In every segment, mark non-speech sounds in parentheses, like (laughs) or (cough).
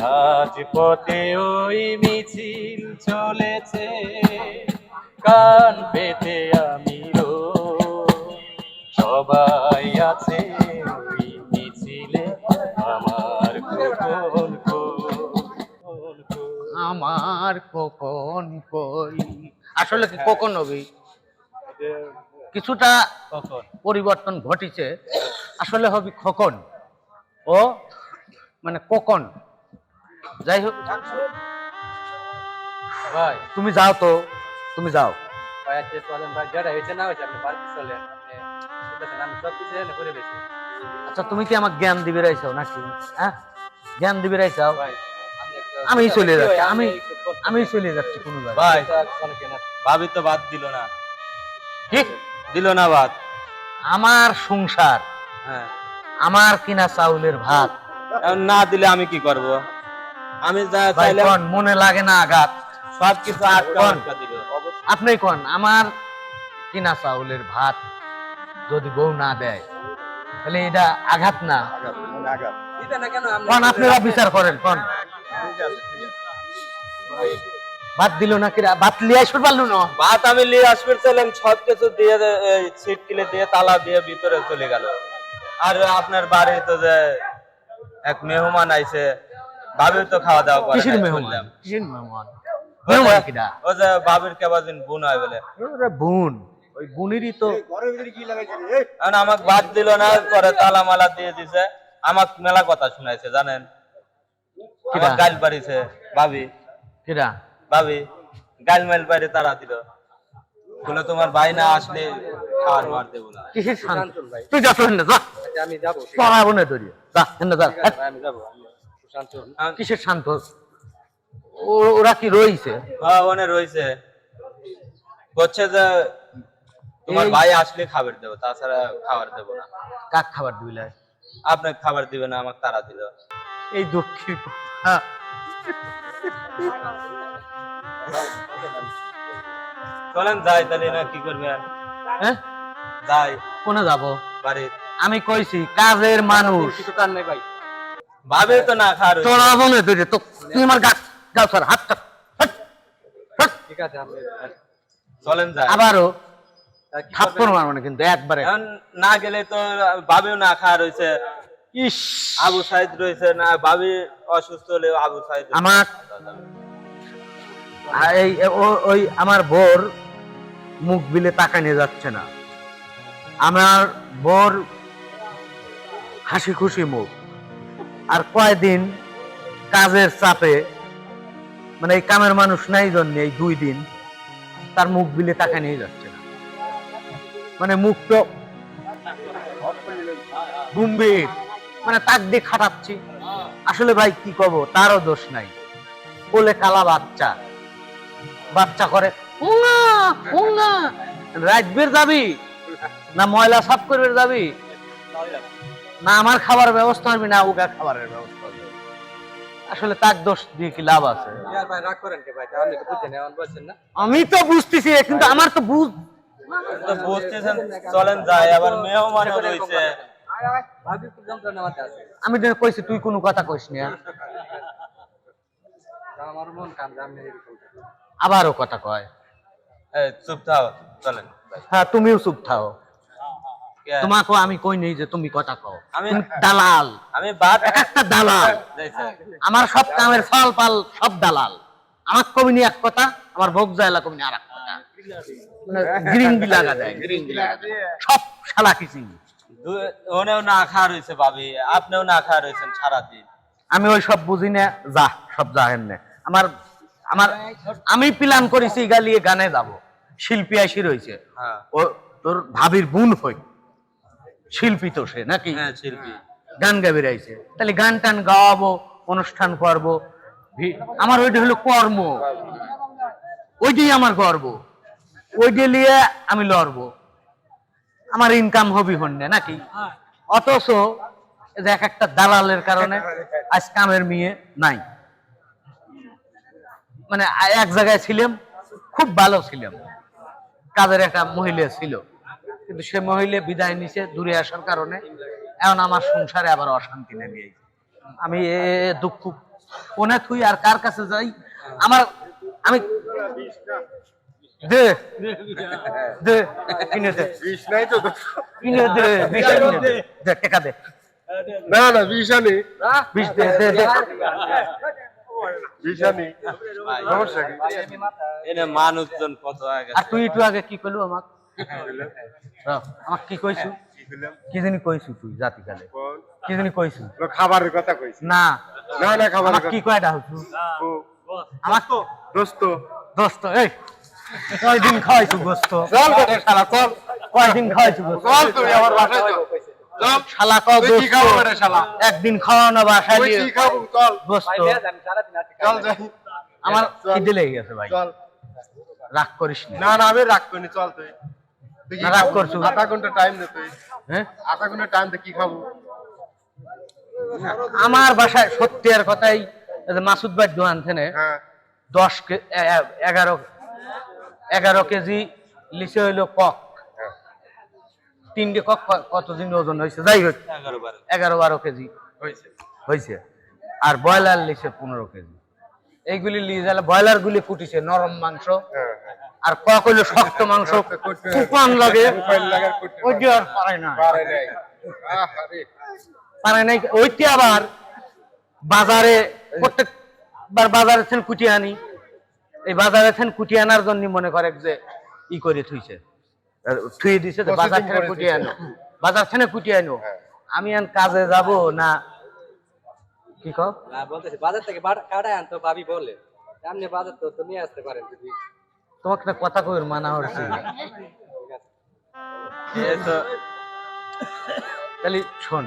রাজপথে ওই মিছিল চলেছে। কান পেতে আমি। সবাই আছে ওই মিছিলে আমার কোন কোন আমার কোকন কই? আসলে কি কোকন হবি কিছুটা পরিবর্তন ঘটিছে। আসলে হবে খোকন। ও? মানে কোকন। যাই হোক ভাই তুমি যাও তো তুমি যাও। ভাই আজকে চলেন ভাই যেটা হয়েছে না হয়েছে আপনি বাড়িতে চলেন আমি সব কিছু এনে করে দিয়েছি আচ্ছা তুমি কি আমাকে জ্ঞান দিবে রাইছাও নাকি? হ্যাঁ? জ্ঞান দিবে রাইছাও ভাই আমি চলে যাচ্ছি আমি আমি চলে যাচ্ছি কোনো ভাই ভাবি তো বাদ দিল না। কি? দিল না বাদ। আমার সংসার হ্যাঁ। আমার কিনা চাউলের ভাত। না দিলে আমি কি করব? আমি যা মনে লাগে না আঘাত? আপনি কোন? আমার কিনা চাউলের ভাত যদি বউ না দেয় তাহলে এটা আঘাত না? দিবে না কেন আপনি- কোন আপনারা বিচার করেন কোন? ভাত দিল না কিরা ভাত লিয়ে আসতে পারল না? ভাত আমি নিয়ে আসবে চাইলাম সব কিছু দিয়ে সিট কিলে দিয়ে তালা দিয়ে ভিতরে চলে গেল। আর আপনার বাড়ি তো যে এক মেহমান আইছে ভাবি তো খাওয়া দাওয়া করে কিসের মেহমান কিসের মেহমান। মেহমান কিরা ও যে ভাবির কেবাদিন বোন হয় বলে। ওরে বোন। ওই বোনেরই তো এখন আমাকে ভাত দিল না পরে তালা মালা দিয়ে দিছে। আমাক মেলা কথা শুনাইছে জানেন? কিরা? গাল পারিছে ভাবি কিরা ভাবি গাল পারি তারা দিল। বলে তোমার ভাই না আসলে খাওয়ার মার দেবো না। কিসের শান্ত? তুই যা তো হেন যা। আচ্ছা, আমি যাব। পড়াবো না তোর যা যা। আমি যাব কিসের শান্ত? ও- ওরা কি রইছে হ্যাঁ ওনে রয়েছে। বলছে যে তোমার ভাই আসলে খাবার দেবো তাছাড়া খাবার দেবো না। কাক খাবার দিলে আপনাকে খাবার দিবে না আমাকে তারা দিল। এই দক্ষিণ হ্যাঁ। চলেন যাই তাহলে না কি করবে হ্যাঁ? যাই। কোনে যাব? বাড়ি। আমি কইছি কাজের মানুষ। কিছু কার নাই ভাই। ভাবে তো না খাওয়ার হইছে। চড়াবো না তুই তো তুই আমার গা গাও স্যার হাত। ঠিক আছে চলেন আবারও থাপ্পড় করবেন? মারবো না কিন্তু একবারে। না গেলে তো ভাবেও না খাওয়া রয়েছে ইস। আবু সাইদ রয়েছে না ভাবি অসুস্থ হলে আবু সাইদ আমার এই ওই আমার বোর মুখ বিলে টাকা নিয়ে যাচ্ছে না। আমার বোর হাসি খুশি মুখ। আর কয়দিন কাজের চাপে মানে এই কামের মানুষ নাই জন্য এই দুই দিন তার মুখ বিলে টাকা নিয়ে যাচ্ছে না। মানে মুখ তো গম্ভীর মানে তাক দিয়ে খাটাচ্ছি। আসলে ভাই কি কব তারও দোষ নাই। কোলে কালা বাচ্চা। বাচ্চা করে উঙা, উঙা। রাত বের যাবি না ময়লা সাফ করবে যাবি? না আমার খাবার ব্যবস্থা হবে না ওকে খাবারের ব্যবস্থা হবে। আসলে তার দোষ দিয়ে কি লাভ আছে? ইয়ার ভাই রাগ করেন কে ভাই? আপনি তো বুঝছেন এমন বলছেন না? আমি তো বুঝতেছি কিন্তু আমার তো বুঝ বুঝতেছেন চলেন যাই আবার মেহমানও রয়েছে ভাবি খুব যন্ত্রণা মাথা আছে। আমি তো কইছি তুই কোনো কথা কইস না আমার মন করেন। আবারও কথা কয়। চুপ থাও চলেন। হ্যাঁ তুমিও চুপ থাও? তোমাকে আমি কই নেই যে তুমি কথা কও? আমি- দালাল। আমি বাদ একটা দালাল। আমার সব কামের ফল পাল সব দালাল। আমার কবিনি এক কথা আমার ভোগ জায়লা কবিনি আর এক কথা। গ্রিঙ্গি (laughs) লাগা যায় গ্রিঙ্গি লাগা সব শালা দু- ওনেও না খাওয়া রয়েছে ভাবি আপনিও না খাওয়া রয়েছেন সারাদিন। আমি ওই সব বুঝি না যা সব জাহেন না। আমার আমার আমি প্ল্যান করেছি গালিয়ে গানে যাব। শিল্পী আসি রয়েছে। হ্যাঁ। ও তোর ভাবির বোন হই। শিল্পী তো সে নাকি? হ্যাঁ শিল্পী। গান গাবি রাইছে। তাহলে গান টান গাওয়াবো অনুষ্ঠান করব। আমার ওইটা হলো কর্ম। ওইটাই আমার গর্ব। ওইটা নিয়ে আমি লড়বো। আমার ইনকাম হবি হন্যে নাকি? অথচ যে এক একটা দালালের কারণে আজ কামের মেয়ে নাই। মানে এক জায়গায় ছিলাম খুব ভালো ছিলাম। কাজের একটা মহিলা ছিল। কিন্তু সে মহিলা বিদায় নিছে দূরে আসার কারণে। এখন আমার সংসারে আবার অশান্তি নেমে আইছে। আমি এ দুঃখ কোনে থুই আর কার কাছে যাই? আমার আমি দে দে কিনে দে। বিষ নাই তো কিনে দে বিশ দে। দে টাকা দে। না না বিষ আনি। বিশ দে দে দে। বিষ আনি। সমস্যা কি? ভাই আমি মাথা এনে মানুষজন কত আগে? আর তুই একটু আগে কি করল আমাক? আমাক কি কইছু? কি জানি কইছু তুই জাতিকালে। কি জানি কইছু? লোক খাবারের কথা কইছি। না। না না কি কয়টা আমাক তো দোস্ত। দোস্ত এই। কয়দিন খাওয়াইছু গোস্ত? চল বেটা শালা চল। কয়দিন খাওয়াইছু গোস্ত? চল তুই আমার বাসায় চল। চল। শালা কও কি খাব বেটা শালা? একদিন খাওয়ানো বাসায় দিয়ে কি খাব? চল। গোস্ত। যাই। আমার। খিদে লেগে গেছে ভাই। চল। রাগ করিস না। না না আমি রাগ করিনি চল তুই। তুই না, রাগ? করছু। আধা ঘণ্টা টাইম দে তুই হ্যাঁ? আধা ঘণ্টা টাইম দে কি খাব? আমার বাসায় সত্যি আর কথাই মাসুদ ভাই দোকান থেকে হ্যাঁ। দশ এগারো এগারো কেজি লিচে হইল কক। হ্যাঁ। তিনটে কক কতদিন ওজন হয়েছে? যাই হোক এগারো বারো। কেজি। হয়েছে। আর ব্রয়লার লিচে পনেরো কেজি। এইগুলি লিয়ে গেলে ব্রয়লার গুলি কুটিছে নরম মাংস। হ্যাঁ। আর হইল শক্ত মাংস কুপান লাগে। ওই যে আর পারে না। পারে নাই। আহারে। পারে নাই। ওইটি আবার বাজারে প্রত্যেকবার বাজারে থেন কুটি আনি। এই বাজারে থেন কুটি আনার জন্য মনে করে যে ই করে থুইছে। থুয়ে দিছে যে বাজার থেকে কুটি আনো। বাজার থেকে কুটি আনো। আমি আন কাজে যাব না। কি না বলতেছি বাজার থেকে কাটায় আনতো ভাবি বলে। আপনি বাজার তো নিয়ে আসতে পারেন তোমাকে না কথা কইর মানা হচ্ছে। তাহলে শোন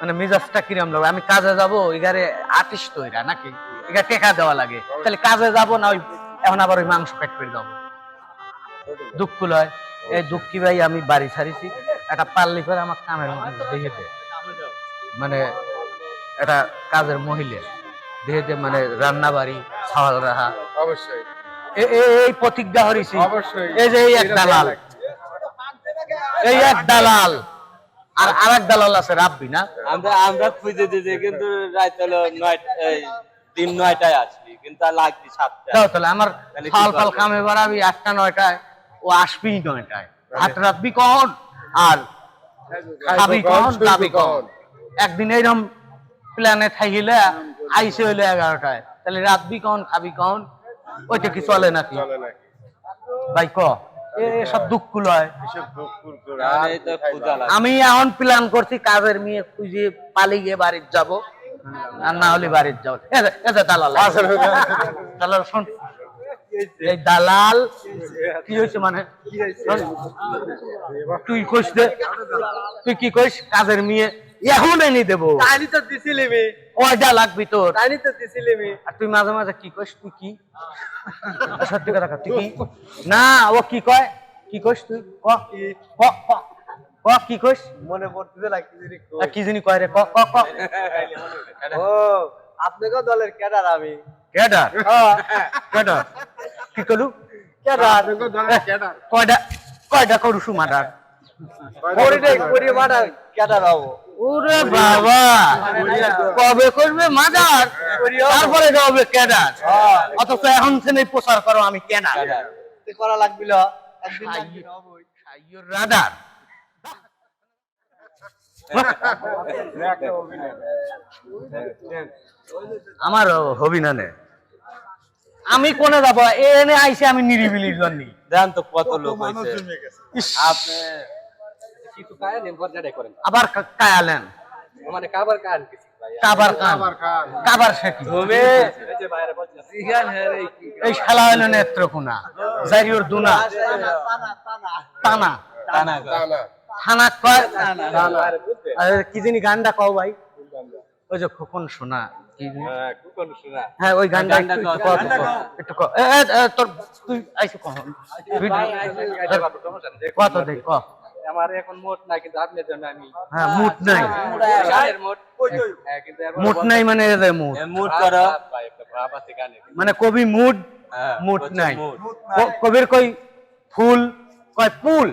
মানে মেজাজটা কিরম লাগবে? আমি কাজে যাব এগারে আর্টিস্ট তৈরা নাকি? এগা টেকা দেওয়া লাগে। তাহলে কাজে যাব না ওই এখন আবার ওই মাংস প্যাক করে যাব দুঃখ লয়। এই দুঃখী ভাই আমি বাড়ি ছাড়িছি। একটা পাল্লি করে আমার কামের মধ্যে দেখে দে। মানে এটা কাজের মহিলা। দেখে দে মানে রান্না বাড়ি ছাওয়াল রাহা অবশ্যই। এই প্রতিজ্ঞা হরিছি। এই যে এই এক দালাল। এই এক দালাল। আর আরেক দালাল আছে রাব্বি না? আমরা আমরা খুঁজে দিয়েছি কিন্তু রাত হলো নয় দিন নয়টায় আসবি কিন্তু আর লাগবি সাতটা দাও তাহলে আমার ফাল ফাল কামে বাড়াবি আটটা নয়টায় ও আসবি নয়টায়। হাত রাখবি কখন? আর খাবি কখন? দাবি কখন? একদিন এইরকম প্ল্যানে থাকিলে আইসে হইলে এগারোটায়। তাহলে রাতবি কখন? খাবি কখন? ওইটা কি চলে নাকি? চলে নাকি। ভাই ক? এ সব দুঃখ লয় এসব লাগে আমি এখন প্ল্যান করছি কাজের মেয়ে খুঁজে পালিয়ে বাড়ির যাব। আর না হলে বাড়ির যাব। এই যে- এই যে দালাল। দালাল শোন। এই দালাল কি হয়েছে মানে? তুই কইস দে। তুই কি কইস? কাজের মেয়ে। এখন এনে দেবো। তাইনি তো দিছিলি মি। কয়টা লাগবি তোর? তাইনি তো দিছিলি মি। আর তুই মাঝে মাঝে কি কইস তুই কি? সত্যি কথা তুই কি? না ও কি কয়? কি কইস তুই? ক? ক? ক ক কি কইস? মনে পড়তেছে না কি জানি কই। কি জানি কয় রে ক ক ক? ও আপনাকে দলের ক্যাডার আমি। কেডা কেডা কি কলু? ক্যাডার দলের ক্যাডার। কয়টা কয়টা করুসু মার্ডার করি নাই করি মাডার ক্যাডার হব। ওরে বাবা। কবে করবে তারপরে হবে ক্যাডার। অথচ এখন থেকে প্রচার করো আমি ক্যাডার। করা লাগবিল। রাডার আমার হবি না নে আমি কোনে যাব? এনে আইসে আমি নিরিবিলির জন্য। দেন তো কত লোক হয়েছে আপনি কিছু কায় নেন করেন আবার কা- কায়ালেন মানে কাবার কান কিছু কাবার কান কাবার শেখি এই যে বাইরে বলছে সিগান হ্যাঁ রে কি এই শালা হইল নেত্রকোনা জারিওর দুনা থানা কয় কি জানি গানটা কও ভাই ওই যে খোকন শোনা কি জানি? হ্যাঁ হ্যাঁ ওই গানটা গানটা একটু তোর তুই আইসো কত দেখ ক আমার এখন মোট না কিন্তু আপনার জন্য আমি হ্যাঁ মুট নাই। গানের মোট হ্যাঁ কিন্তু এখন মুট নাই মানে এ যে মুট। এ মুড করো। মানে কবি মুড হ্যাঁ, মুড নাই। কবির কই ফুল কয় পুল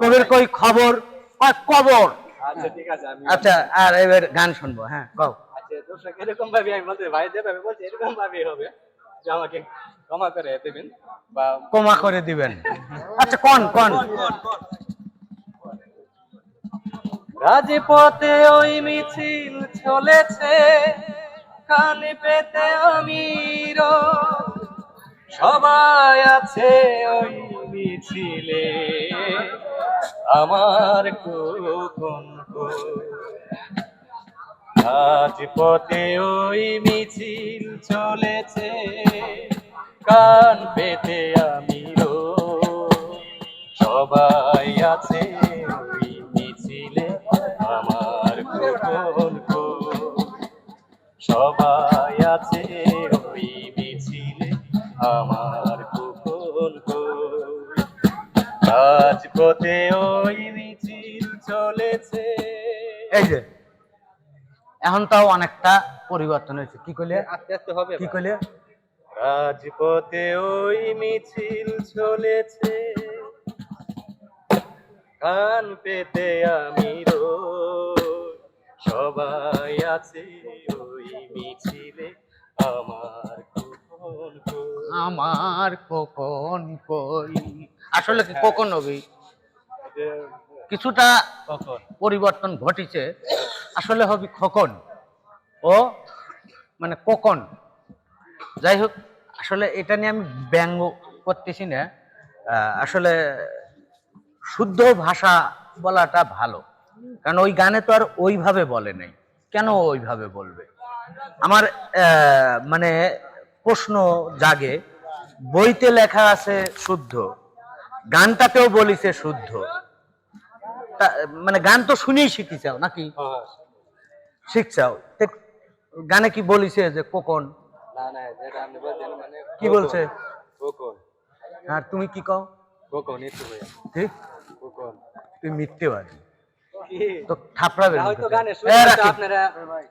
কবির কই খবর কয় কবর? আচ্ছা ঠিক আছে আমি আচ্ছা আর এবার গান শুনব হ্যাঁ কও। আচ্ছা দর্শক এরকম ভাবে আমি বলতে ভাই যেভাবে বলছি এরকম ভাবে হবে। যে আমাকে ক্ষমা করে দেবেন বা ক্ষমা করে দিবেন। আচ্ছা কোন কোন? রাজপথে ওই মিছিল চলেছে। কানে পেতে আমির। সবাই আছে ওই মিছিলে। আমার কোন রাজপথে ওই মিছিল চলেছে। কান পেতে আমিরো। সবাই আছে সবাই আছে ওই মিছিলে আমার কোন রাজপথে ওই মিছিল চলেছে। এই যে এখন তাও অনেকটা পরিবর্তন হয়েছে। কি কইলে? আস্তে আস্তে হবে কি কইলে? রাজপথে ওই মিছিল চলেছে। কান পেতে আমি রোজ সবাই আছে ওই মিছিলে। আমার কোন কোন আমার কখন কই? আসলে কি কখন হবে কিছুটা পরিবর্তন ঘটিছে। আসলে হবে খকন। ও মানে কোকন। যাই হোক আসলে এটা নিয়ে আমি ব্যঙ্গ করতেছি না। আসলে শুদ্ধ ভাষা বলাটা ভালো। কারণ ওই গানে তো আর ওইভাবে বলে নাই। কেন ওইভাবে বলবে? আমার মানে প্রশ্ন জাগে বইতে লেখা আছে শুদ্ধ গানটাতেও বলিছে শুদ্ধ। মানে গান তো শুনেই শিখিছাও নাকি? হ্যাঁ, শিখছাও তে গানে কি বলিছে যে কোকন? মানে কি বলছে? আর তুমি কি কও? একটু ঠিক? তুই মিথ্যেবাদী। তো থাপড়াবে হয়তো গানে শুনে আপনারা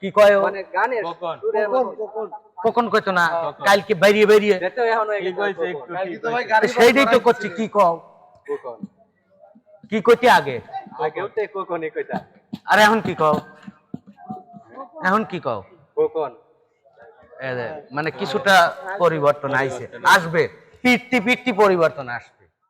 কি কয় ও? মানে গানের কখন? সুরের মধ্যে- কইতো না? কালকে বাইরিয়ে বাইরিয়ে। সেইটাই তো করছি কি কও? কি কইতে আগে? আর এখন কি কও? এখন কি কও? মানে কিছুটা পরিবর্তন আইছে। আসবে। পিট্টি পিট্টি পরিবর্তন আসবে।